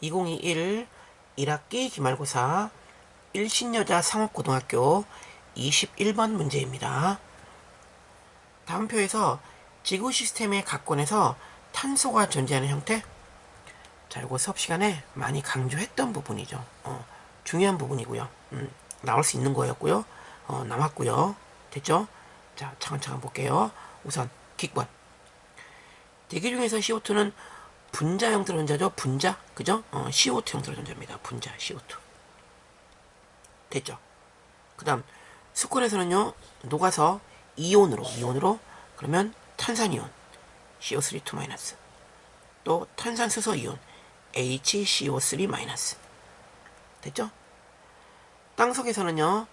2021 1학기 기말고사 1신여자 상업고등학교 21번 문제입니다. 다음 표에서 지구 시스템의 각권에서 탄소가 존재하는 형태 자, 이거 수업 시간에 많이 강조했던 부분이죠. 어, 중요한 부분이고요. 음, 나올 수 있는 거였고요. 어, 나왔고요. 됐죠? 자, 차근차근 볼게요. 우선 기권. 대기 중에서 CO2는 분자 형태로 존재하죠. 분자, 그죠? 어, CO2 형태로 존재합니다. 분자, CO2. 됐죠? 그 다음 수권에서는요 녹아서 이온으로 이온으로 그러면 탄산이온 CO3 마이너스 또 탄산수소 이온 HCO3 마이너스 됐죠? 땅속에서는요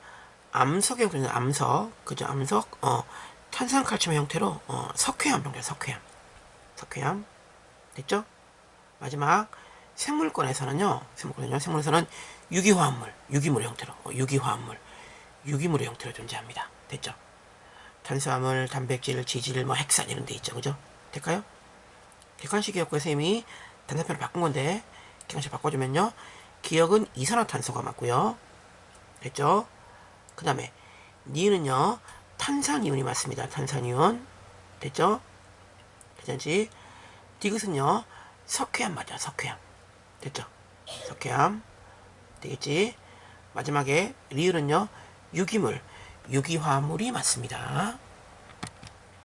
암석 형태는 암석 그죠 암석 어 탄산칼슘 형태로 어 석회암 형태 석회암 석회암 됐죠? 마지막 생물권에서는요 생물권은요 생물에서는 유기화합물 유기물 형태로 어, 유기화합물 유기물의 형태로 존재합니다 됐죠? 탄수화물 단백질 지질 뭐 핵산 이런 데 있죠 그죠? 될까요? 객관식이었고요 쌤이 단사표를 바꾼 건데 객관식 바꿔주면요 기억은 이산화탄소가 맞고요 됐죠? 그 다음에 니은은요 탄산이온이 맞습니다 탄산이온 됐죠? 괜찮지? 디귿은요 석회암 맞아 석회암 됐죠? 석회암 되겠지? 마지막에 리을은요 유기물 유기화합물이 맞습니다